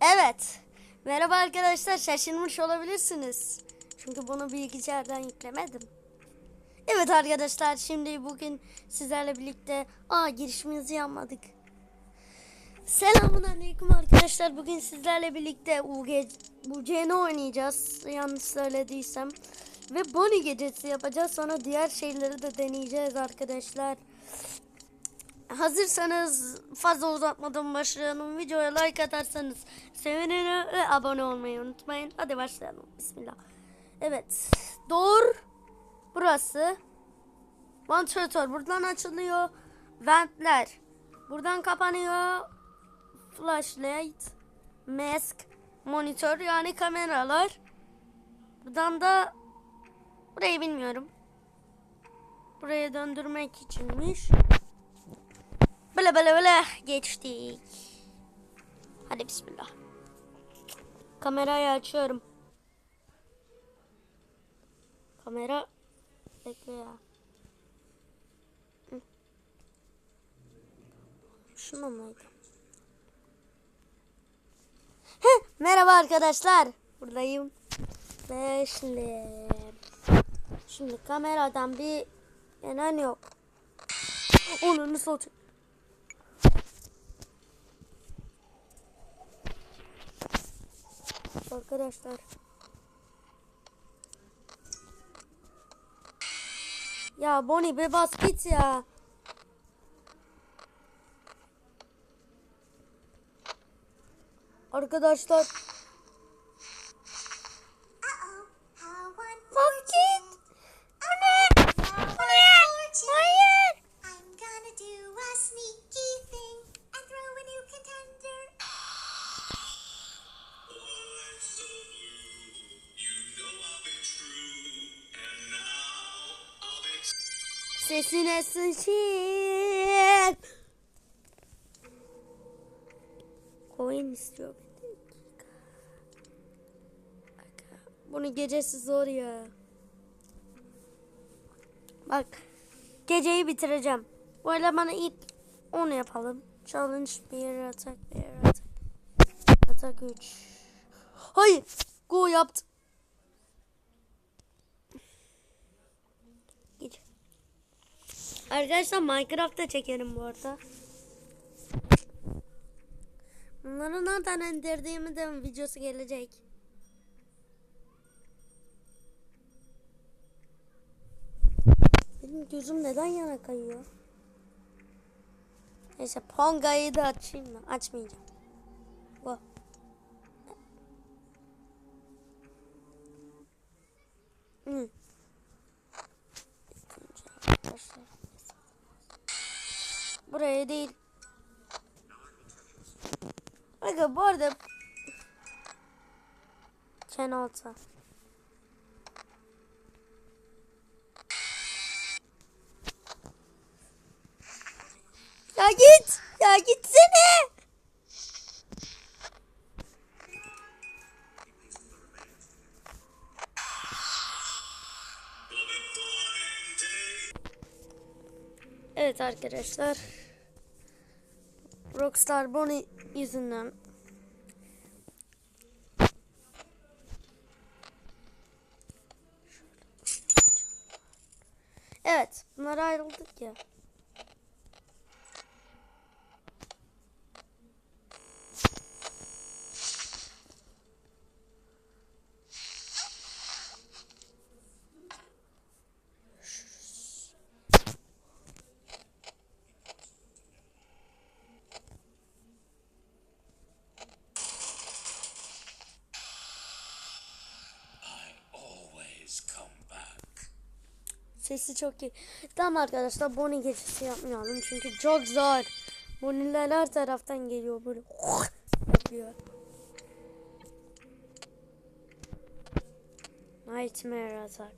Evet. Merhaba arkadaşlar şaşırmış olabilirsiniz. Çünkü bunu bilgisayardan yüklemedim. Evet arkadaşlar şimdi bugün sizlerle birlikte aa girişimizi yapmadık. Selamun aleyküm arkadaşlar. Bugün sizlerle birlikte UG, UG'ni oynayacağız. Yanlış söylediysem. Ve Bonnie gecesi yapacağız. Sonra diğer şeyleri de deneyeceğiz arkadaşlar. Hazırsanız fazla uzatmadan başlayalım. Videoya like atarsanız sevinirim ve abone olmayı unutmayın. Hadi başlayalım. Bismillah. Evet. Doğru. Burası. Vantilatör buradan açılıyor. Ventler buradan kapanıyor. Flashlight, mask, monitör yani kameralar. Buradan da burayı bilmiyorum. Buraya döndürmek içinmiş. Böyle böyle böyle geçtik. Hadi bismillah. Kamerayı açıyorum. Kamera bekle ya. Muydu? Heh, merhaba arkadaşlar. Buradayım. Ve şimdi şimdi kameradan bir enen yok. Onu nasıl olacak? Arkadaşlar. Ya Bonnie be bas git ya. Arkadaşlar. Sesine sıçayım. Coin istiyor Bunu gecesi zor ya. Bak geceyi bitireceğim. Bu elemana ilk onu yapalım. Challenge bir atak bir atak. Atak 3. Hayır. Go yaptı. Git. Arkadaşlar Minecraft'ta çekerim bu arada. Bunları nereden indirdiğimi de videosu gelecek. Benim gözüm neden yana kayıyor? Neyse Ponga'yı da açayım mı? Açmayacağım. Bu. Hı. İlk önce arkadaşlar. Buraya değil. Aga bu arada Ken alta. Ya git. Ya gitsene. Evet arkadaşlar. Rockstar Bonnie yüzünden Evet, bunlara ayrıldık ya. Sesi çok iyi. Tamam arkadaşlar Bonnie gecesi yapmayalım çünkü çok zor. Bonnie'ler her taraftan geliyor böyle yapıyor. Nightmare Attack.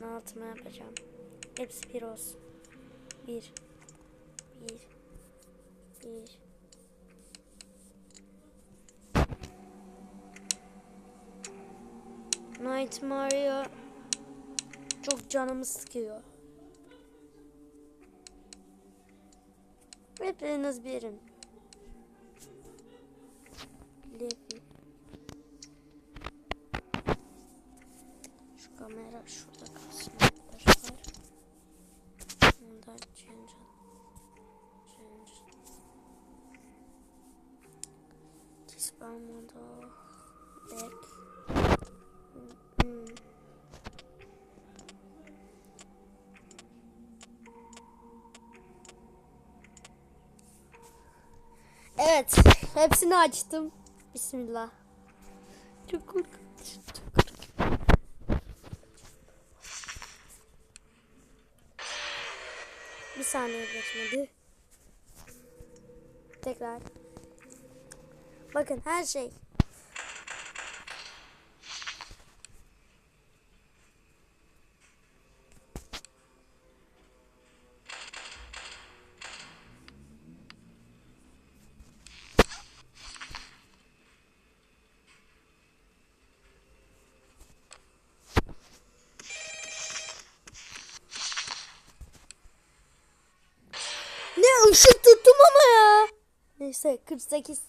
Ne altıma yapacağım. Hepsi bir olsun. Bir. Bir. Bir. Nightmare'ı çok canımı sıkıyor. Hepiniz birim. Levi. Şu kamera şurada. Evet, hepsini açtım. Bismillah. Çok korkunç. Çok korkunç. Bir saniye geçmedi. Tekrar. Bakın her şey. Ne ışık tuttum ama ya. Neyse 48.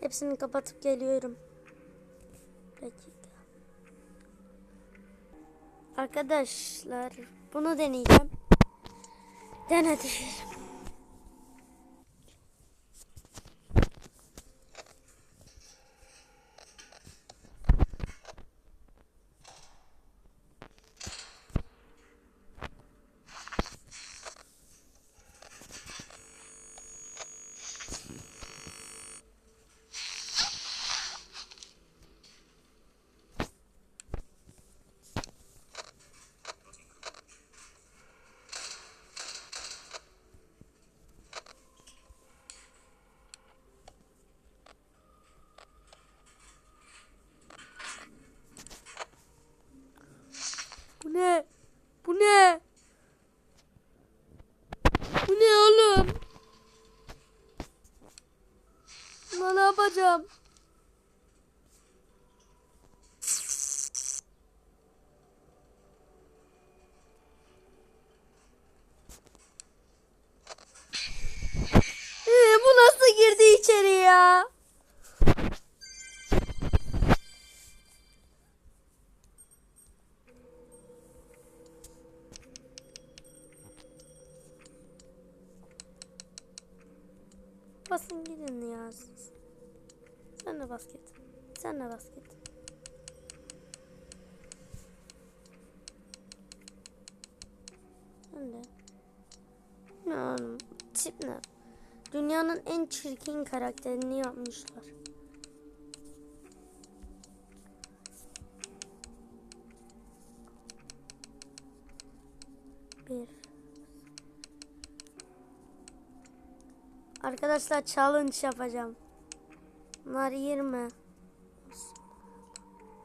Hepsini kapatıp geliyorum. Dakika. Arkadaşlar bunu deneyeceğim. Bu ne? Bu ne? Bu ne oğlum? Ulan ne yapacağım? Ee, bu nasıl girdi içeri ya? Basın gidin ya siz. Sen de bas git. Sen de bas git. Sen de. Ne oğlum? Tip ne? Dünyanın en çirkin karakterini yapmışlar. Bir. Arkadaşlar challenge yapacağım. Bunlar 20.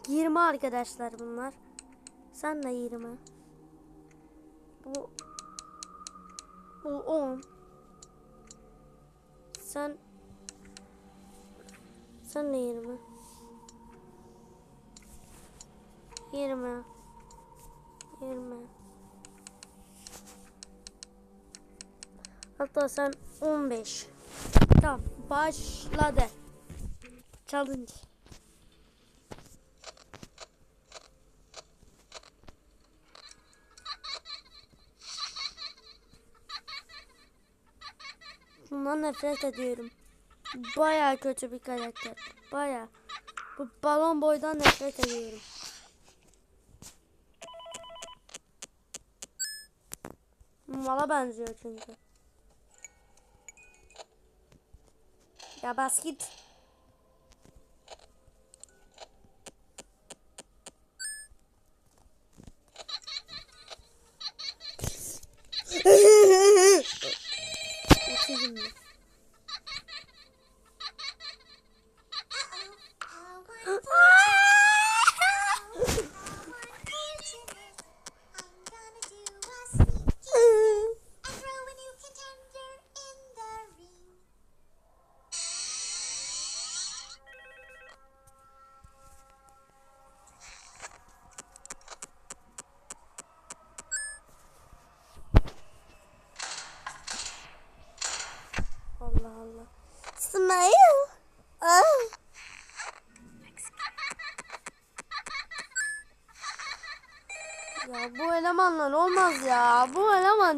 20 arkadaşlar bunlar. Sen de 20. Bu bu 10. Sen sen de 20. 20. 20. Hatta sen 15. Tamam başladı. Challenge. Bundan nefret ediyorum. Baya kötü bir karakter. Baya. Bu balon boydan nefret ediyorum. Mala benziyor çünkü. Ya bas git.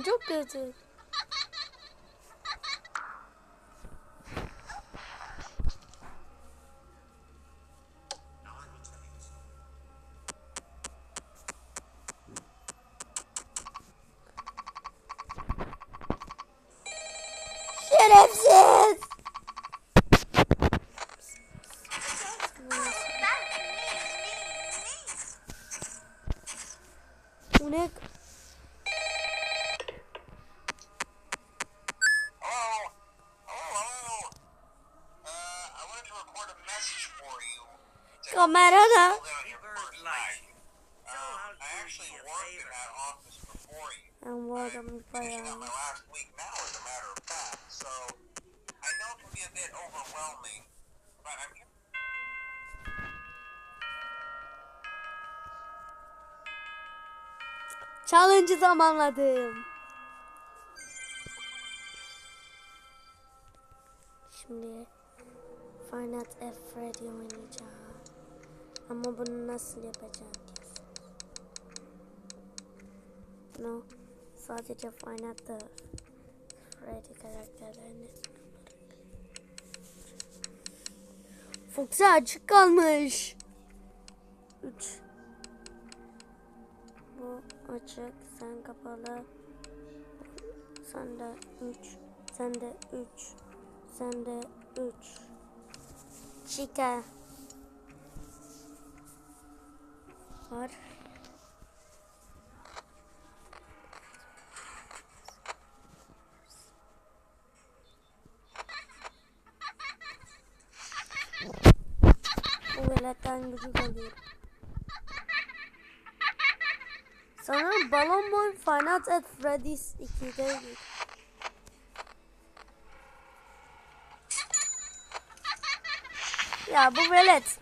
Çok kötü. Şerefsiz. Bu ne? Bit overwhelming, but I'm here. Challenge'ı tamamladım. Şimdi Final F Freddy oynayacağım. Ama bunu nasıl yapacağım diyorsunuz. Bunu sadece Final F Freddy karakterlerini Fox'a açık kalmış. 3 bu açık, sen kapalı. Sen de 3, sen de 3, sen de 3. Chica. Var. Bu veletten gücü alıyorum. Sanırım Balon Boy Final at Freddy's 2'deydi. Ya bu velet.